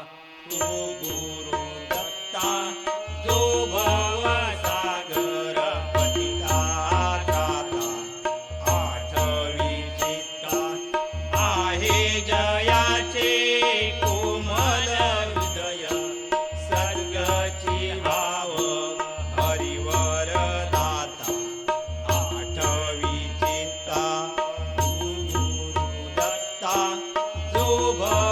गुरु दत्ता जो भावा सागर पनिता आठ विजेता हे जयाचे कोमल दया सगचे भाव हरिवराता आठवी विजेता गो गुरु दत्ता जो भाव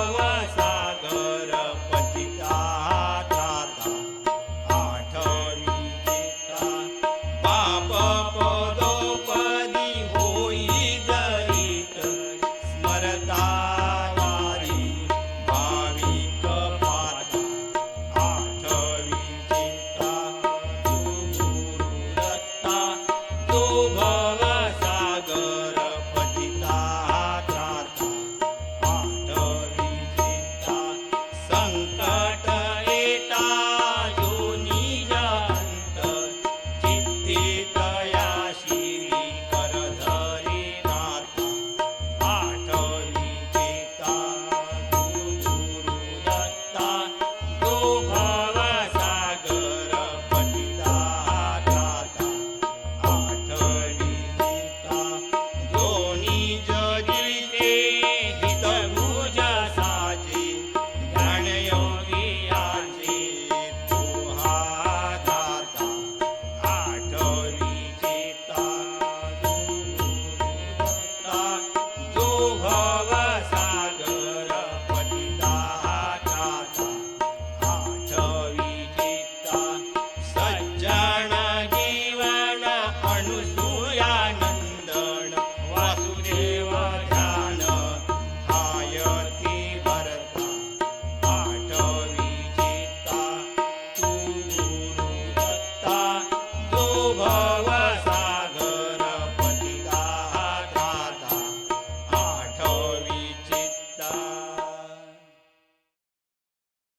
Krishna.